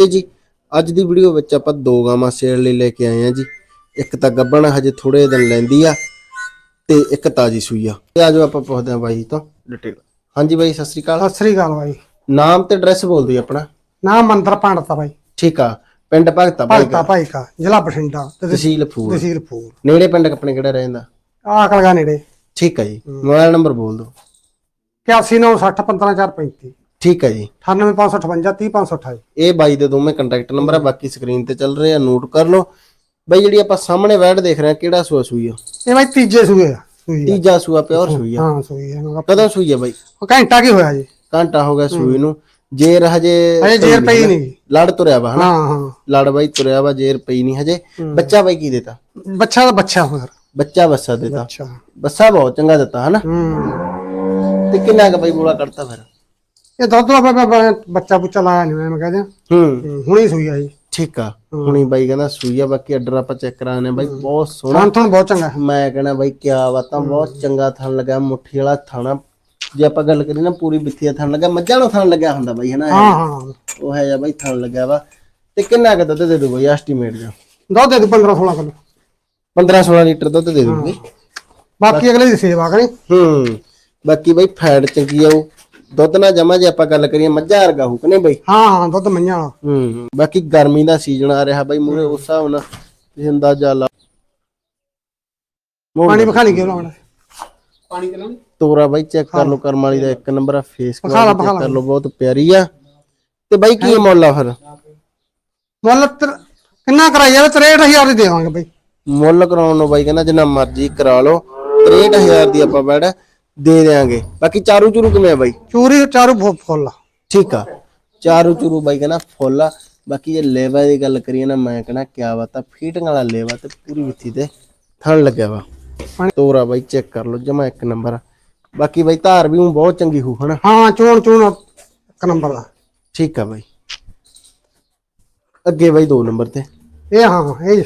ਤੇ ਜੀ ਅੱਜ ਦੀ ਵੀਡੀਓ ਵਿੱਚ ਆਪਾਂ ਦੋ ਗਾਵਾਂ ਸੇਲ ਲਈ ਲੈ ਕੇ ਆਏ ਆ ਜੀ। ਇੱਕ ਤਾਂ ਗੱਬਣ ਹਜੇ ਥੋੜੇ ਦਿਨ ਲੈਂਦੀ ਆ ਤੇ ਇੱਕ ਤਾਜੀ ਸੂਈ ਆ। ਤੇ ਆਜੋ ਆਪਾਂ ਪੁੱਛਦੇ ਆ ਬਾਈ ਤੋਂ। ਡਿਟੇਲ। ਹਾਂਜੀ ਬਾਈ ਸਤਿ ਸ੍ਰੀ ਅਕਾਲ। ਸਤਿ ਸ੍ਰੀ ਅਕਾਲ ਬਾਈ। ਨਾਮ ਤੇ ਐਡਰੈਸ ਬੋਲ ਦਿਓ ਆਪਣਾ। ਨਾਮ ਮੰਦਰ ਪਾਂਡਤਾ ਬਾਈ। ਠੀਕ ਆ ਪਿੰਡ ਭਗਤਾ ਬਾਈ ਭਗਤਾ ਭਾਈ ਕਾ ਜ਼ਿਲ੍ਹਾ ਬਠਿੰਡਾ ਤੇ ਤਹਿਸੀਲ ਫੂਲ ਤਹਿਸੀਲ ਫੂਲ ਨੇੜੇ ਪਿੰਡ ਆਪਣੇ ਕਿਹੜਾ ਰਹਿੰਦਾ ਆਕਲਗਾ ਨੇੜੇ। ਠੀਕ ਆ ਜੀ ਮੋਬਾਈਲ ਨੰਬਰ ਬੋਲ ਦਿਓ। 8196015435 ਠੀਕ ਆ ਜੀ। 98558 30528 ਇਹ ਬਾਈ ਦੇ ਦੋਵੇਂ ਕੰਟੈਕਟ ਨੰਬਰ ਆ ਬਾਕੀ ਸਕਰੀਨ ਤੇ ਚੱਲ ਰਹੇ ਆ ਨੋਟ ਕਰ ਲਓ। ਬਾਈ ਜਿਹੜੀ ਆਪਾਂ ਸਾਹਮਣੇ ਵੈਡ ਦੇਖ ਰਹੇ ਆ ਕਿਹੜਾ ਸੂਆ ਸੂਈ ਆ? ਇਹ ਬਾਈ ਤੀਜੇ ਸੂਏ ਆ ਸੂਈ ਆ। ਤੀਜਾ ਸੂਆ ਪਿਓਰ ਸੂਈ ਆ। ਹਾਂ ਸੂਈ ਆ। ਕਦੋਂ ਸੂਈ ਆ ਬਾਈ? ਉਹ ਘੰਟਾ ਕੀ ਹੋਇਆ ਜੀ? ਘੰਟਾ ਹੋ ਗਿਆ ਸੂਈ ਨੂੰ। ਜੇਰ ਹਜੇ ਅਜੇ ਜੇਰ ਪਈ ਨਹੀਂ। ਲੜ ਤੁਰਿਆ ਵਾ ਹਨਾ? ਹਾਂ ਹਾਂ। ਲੜ ਬਾਈ ਤੁਰਿਆ ਵਾ ਜੇਰ ਪਈ ਨਹੀਂ ਹਜੇ। ਬੱਚਾ ਬਾਈ ਕੀ ਦਿੱਤਾ? ਬੱਚਾ ਦਾ ਬੱਚਾ ਹੋਇਆ ਬੱਚਾ ਬੱਸਾ ਦਿੱਤਾ। ਅੱਛਾ ਬੱਸਾ ਬਹੁਤ ਚੰਗਾ ਦਿੱਤਾ ਹਨਾ? ਹੂੰ। ਤੇ ਕਿੰਨਾ ਕ ਬਾਈ ਬੋਲਾ ਕਰਤਾ ਫਿਰ? ਇਹ ਦੁੱਧ ਦਾ ਬਾਬਾ ਬੱਚਾ ਬੁੱਚਾ ਲਾਇਆ ਨਹੀਂ ਮੈਂ ਕਹਿੰਦਾ ਹੂੰ। ਹੁਣੀ ਸੂਈ ਆ ਜੀ ਠੀਕ ਆ। ਹੁਣੀ ਬਾਈ ਕਹਿੰਦਾ ਸੂਈ ਆ ਬਾਕੀ ਆਰਡਰ ਆਪਾਂ ਚੈੱਕ ਕਰਾਣੇ ਬਾਈ ਬਹੁਤ ਸੋਹਣਾ। ਤੁਹਾਨੂੰ ਬਹੁਤ ਚੰਗਾ। ਮੈਂ ਕਹਿੰਦਾ ਬਾਈ ਕਿਆ ਬਾਤਾਂ ਬਹੁਤ ਚੰਗਾ ਥਣ ਲੱਗਾ ਮੁੱਠੀ ਵਾਲਾ ਥਾਣਾ ਜੇ ਆਪਾਂ ਗੱਲ ਕਰੀਏ ਨਾ ਪੂਰੀ ਬਿੱਥੀ ਦਾ ਥਣ ਲੱਗਾ ਮੱਝਾਂ ਨੂੰ ਥਣ ਲੱਗਿਆ ਹੁੰਦਾ ਬਾਈ ਹਨਾ ਹਾਂ ਹਾਂ। ਉਹ ਹੈ ਜਾਂ ਬਾਈ ਥਣ ਲੱਗਿਆ ਵਾ। ਤੇ ਕਿੰਨਾ ਕੁ ਦੁੱਧ ਦੇ ਦੂ ਬਾਈ ਐਸਟੀਮੇਟ ਜਾ ਦੁੱਧ ਦੇ 15 16 ਕਿਲੋ। 15 16 ਲੀਟਰ ਦੁੱਧ ਦੇ ਦੂਗੀ ਬਾਕੀ ਅਗਲੇ ਦੀ ਸੇਵਾ ਕਰੀ। ਹੂੰ। ਬਾਕੀ ਬਾਈ ਫੈਟ ਚੰਗੀ ਆ ਉਹ। ਦੁੱਧ ਨਾ ਜਮਾ ਜੇ ਆਪਾਂ ਗੱਲ ਕਰੀਏ ਮੱਝਾਂ ਵਰਗਾ ਹੋ ਕਿ ਨਹੀਂ ਬਾਈ? ਹਾਂ ਹਾਂ ਦੁੱਧ ਮਈਆਂ ਵਾਲਾ। ਹੂੰ ਬਾਕੀ ਗਰਮੀ ਦਾ ਸੀਜ਼ਨ ਆ ਰਿਹਾ ਬਾਈ ਮੂਰੇ ਉਸ ਹਿਸਾਬ ਨਾਲ ਤੁਸੀਂ ਅੰਦਾਜ਼ਾ ਲਾ ਪਾਣੀ ਵਿਖਾ ਲਈ ਕਿਉਂ ਲਾਉਣਾ? ਪਾਣੀ ਕਿਉਂ ਤੋਰਾ ਬਾਈ ਚੈੱਕ ਕਰ ਲਓ ਕਰਮ ਵਾਲੀ ਦਾ ਇੱਕ ਨੰਬਰ ਆ ਫੇਸ ਵਿਖਾ ਲਾ, ਚੈੱਕ ਵਿਖਾ ਲਾ। ਕਰ ਲਓ ਬਹੁਤ ਪਿਆਰੀ ਆ। ਤੇ ਬਾਈ ਕੀ ਮੁੱਲ ਆ ਫਿਰ? ਮੁੱਲ ਤਰ- ਕਿੰਨਾ ਕਰਾਈ ਜਾਵੇ? 63000 ਦੀ ਦੇਵਾਂਗੇ ਬਈ। ਮੁੱਲ ਕਰਾਉਣ ਨੂੰ ਬਾਈ ਕਹਿੰਦਾ ਜਿੰਨਾ ਮਰਜ਼ੀ ਕਰਾ ਲਓ। 63000 ਦੀ ਆਪਾਂ ਬੈਡ ਦੇ ਦੇਾਂਗੇ ਬਾਕੀ ਚਾਰੂ ਚੂਰੂ ਕਿਵੇਂ ਆ ਬਾਈ? ਚੂਰੀ ਚਾਰੂ ਫੁੱਲ। ਠੀਕ ਆ। ਚਾਰੂ ਚੂਰੂ ਬਾਈ ਕਹਿੰਦਾ ਫੁੱਲ ਆ। ਬਾਕੀ ਜੇ ਲੇਵਾ ਦੀ ਗੱਲ ਕਰੀਏ ਨਾ ਮੈਂ ਕਹਿੰਦਾ ਕਿਆ ਬਾਤ ਆ। ਫੀਟਿੰਗ ਵਾਲਾ ਲੇਵਾ ਤੇ ਪੂਰੀ ਵਿੱਥੀ ਤੇ ਥਣ ਲੱਗਿਆ ਵਾ। ਤੋਰਾ ਬਾਈ ਚੈੱਕ ਕਰ ਲਓ ਜਮਾ ਇੱਕ ਨੰਬਰ। ਬਾਕੀ ਬਾਈ ਧਾਰ ਵੀ ਊਂ ਬਹੁਤ ਚੰਗੀ ਹੋ ਹਨਾ? ਹਾਂ ਚੋਣ ਚੋਣ ਇੱਕ ਨੰਬਰ ਦਾ। ਠੀਕ ਆ ਬਾਈ। ਅੱਗੇ ਬਾਈ 2 ਨੰਬਰ ਤੇ। ਇਹ ਹਾਂ ਇਹ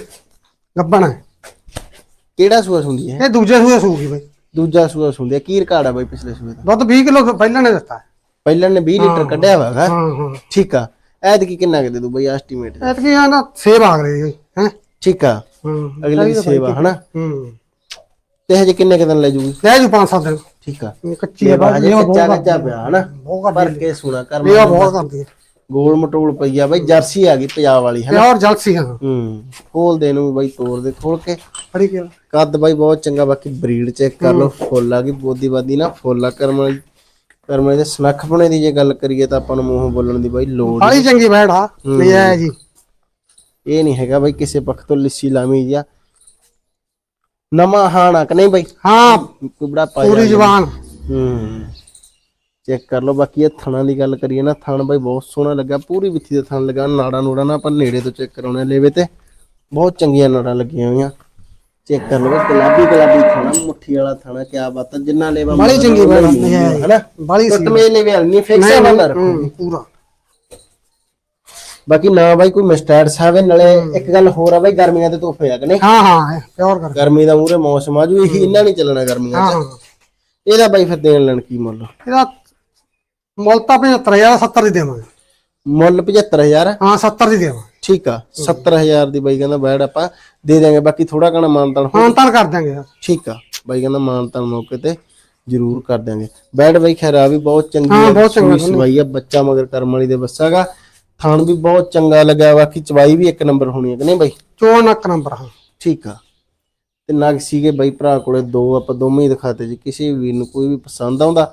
ਗੱਬਣ ਹੈ ਕਿਹੜਾ ਸੂਆ ਹੁੰਦੀ ਹੈ? ਇਹ ਦੂਜੇ ਸੂਏ ਸੂਗੀ ਬਈ। ਦੂਜਾ ਸੂਆ ਹੈ ਕੀ ਰਿਕਾਰਡ ਆ ਬਾਈ ਪਿਛਲੇ ਸੂਏ ਦਾ? ਦੁੱਧ 20 ਕਿਲੋ ਪਹਿਲਾਂ ਨੇ ਦਿੱਤਾ। ਪਹਿਲਾਂ ਨੇ 20 ਲੀਟਰ ਕੱਢਿਆ ਵਾਗਾ ਹਾਂ? ਹਾਂ ਠੀਕ ਆ। ਐਤਕੀ ਕਿੰਨਾ ਕਿ ਦੇ ਦੂ ਬਾਈ ਐਸਟੀਮੇਟ? ਐਤਕੀ ਆ ਨਾ ਸੇਬ ਆ ਗਈ ਹੈ? ਠੀਕ ਆ। ਹਾਂ। ਅਗਲੇ ਦੀ ਸੇਵਾ ਹਨਾ? ਹੂੰ। ਤੇ ਹਜੇ ਕਿੰਨੇ ਕੁ ਦਿਨ ਲੈ ਜੂਗੀ? ਲੈ ਜੂ 5-7 ਦਿਨ। ਠੀਕ ਆ। ਇਹ ਕੱਚੀ ਹੈ ਬਾਜੀ ਕੱਚਾ ਕੱਚਾ ਪਿਆ ਹਨਾ? ਬਹੁਤ ਕੇ ਸੁਣਾ ਕਰ ਇਹ ਬਹੁਤ ਕਰਦੀ ਹੈ ਗੋਲ ਮਟੋਲ ਪਈ ਆ ਬਾਈ ਜਰਸੀ ਆ ਗਈ ਪੰਜਾਬ ਵਾਲੀ ਹਨਾ? ਹੋਰ ਜਲਸੀ ਹਾਂ। ਹੂੰ ਖੋਲ ਦੇ ਨੂੰ ਬਾਈ ਤੋੜ ਦੇ ਖੋਲ ਕੇ। ਫੜੀ ਕੇ। ਕੱਦ ਬਾਈ ਬਹੁਤ ਚੰਗਾ ਬਾਕੀ ਬਰੀਡ ਚੈੱਕ ਕਰ ਲਓ ਫੁੱਲ ਆ ਗਈ ਬੋਦੀ ਬਾਦੀ ਨਾ ਫੁੱਲ ਆ ਕਰਮ ਵਾਲੀ। ਕਰਮ ਵਾਲੀ ਦੇ ਸਨੱਖਪਣੇ ਦੀ ਜੇ ਗੱਲ ਕਰੀਏ ਤਾਂ ਆਪਾਂ ਨੂੰ ਮੂੰਹੋਂ ਬੋਲਣ ਦੀ ਬਾਈ ਲੋੜ ਬਾਲੀ ਚੰਗੀ ਬੈਠ ਆ ਨਹੀਂ ਹੈ ਜੀ। ਇਹ ਨਹੀਂ ਹੈਗਾ ਬਾਈ ਕਿਸੇ ਪੱਖ ਤੋਂ ਲਿੱਸੀ ਲਾਮੀ ਜਾਂ ਨਵਾਂ ਹਾਣਾ ਕਿ ਨਹੀਂ ਬਾਈ? ਹਾਂ। ਕੁਬੜਾ ਪਾਇਆ ਪੂਰੀ ਜ਼ਬਾਨ। ਹੂੰ। ਚੈੱਕ ਕਰ ਲਓ। ਬਾਕੀ ਇਹ ਥਣਾਂ ਦੀ ਗੱਲ ਕਰੀਏ ਨਾ ਥਣ ਬਾਈ ਬਹੁਤ ਸੋਹਣਾ ਲੱਗਾ। ਪੂਰੀ ਵਿੱਥੀ ਦਾ ਥਣ ਲੱਗਾ। ਨਾੜਾ ਨੂੜਾ ਨਾ ਆਪਾਂ ਨੇੜੇ ਤੋਂ ਚੈੱਕ ਕਰਾਉਣੇ ਲੇਵੇ ਤੇ। ਬਹੁਤ ਚੰਗੀਆਂ ਨਾੜਾਂ ਲੱਗੀਆਂ ਹੋਈਆਂ। ਚੈੱਕ ਕਰ ਲਓ ਗੁਲਾਬੀ ਗੁਲਾਬੀ ਥਣਾ ਮੁੱਠੀ ਵਾਲਾ ਥਣਾ ਕਿਆ ਬਾਤ ਆ। ਜਿੰਨਾ ਲੇਵਾ ਬਾਲੀ ਚੰਗੀ ਨਹੀਂ ਹੈ। ਹਨਾ ਬਾਲੀ ਸੀ। ਟੁੱਟ ਮੇ ਲੇਵੇ ਨਹੀਂ ਫਿਕਸ ਹੂੰ ਪੂਰਾ। ਬਾਕੀ ਨਾ ਬਾਈ ਕੋਈ ਮਿਸਟੈਡ ਸਾਹਿਬ ਨਾਲੇ ਇੱਕ ਗੱਲ ਹੋਰ ਆ ਬਾਈ ਗਰਮੀਆਂ ਦੇ ਤੋਹਫੇ ਆ ਕਿ ਨਹੀਂ? ਹਾਂ ਹਾਂ ਪਿਓਰ ਕਰ। ਗਰਮੀ ਦਾ ਮੂਰੇ ਮੌਸਮ ਆ ਜੂ ਇਹੀ ਇਹਨਾਂ ਨਹੀਂ ਚੱਲਣਾ ਗਰਮੀਆਂ ਹਾਂ 'ਚ। ਹਾਂ। ਇਹਦਾ ਬਾਈ ਫਿਰ ਦੇਣ ਲੈਣ ਕੀ ਮੁੱਲ? ਇਹਦਾ ਮੁੱਲ ਤਾਂ 75000 70 ਦੀ ਦੇਵਾਂਗੇ। ਮੁੱਲ 75000 ਹਾਂ 70 ਦੀ ਦੇਵਾਂਗੇ। ਠੀਕ ਆ। 70000 ਦੀ ਬਾਈ ਕਹਿੰਦਾ ਬੈਡ ਆਪਾਂ ਦੇ ਦਿਆਂਗੇ ਬਾਕੀ ਥੋੜਾ ਕਣਾ ਮਾਨਤਾਨ ਤਾਂ ਕਰ ਦਾਂਗੇ ਠੀਕ ਆ। ਬਾਈ ਕਹਿੰਦਾ ਮਾਨਤਾਨ ਮੌਕੇ ਤੇ ਜ਼ਰੂਰ ਕਰ ਦਿਆਂਗੇ। ਬੈਡ ਬਾਈ ਖੈਰ ਵੀ ਬਹੁਤ ਚੰਗੀ ਹਾਂ, ਬਹੁਤ ਚੰਗਾ ਸਵਾਈ ਆ ਬੱਚਾ ਮਗਰ ਕਰਮ ਵਾਲੀ ਦੇ ਬੱਸਾਗਾ ਥਾਣ ਵੀ ਬਹੁਤ ਚੰਗਾ ਲੱਗਾ ਬਾਕੀ ਚਵਾਈ ਵੀ ਇੱਕ ਨੰਬਰ ਹੋਣੀ ਹੈ ਕਿ ਨਹੀਂ ਬਾਈ? ਚੋਣ ਇੱਕ ਨੰਬਰ ਹਾਂ। ਠੀਕ ਆ। ਤੇ ਨਗ ਸੀਗੇ ਬਾਈ ਭਰਾ ਕੋਲੇ ਦੋ ਆਪਾਂ ਦੋਵੇਂ ਹੀ ਦਿਖਾਤੇ ਜੀ ਕਿਸੇ ਵੀ ਵੀਰ ਨੂੰ ਕੋਈ ਵੀ ਪਸੰਦ ਆਉਂਦਾ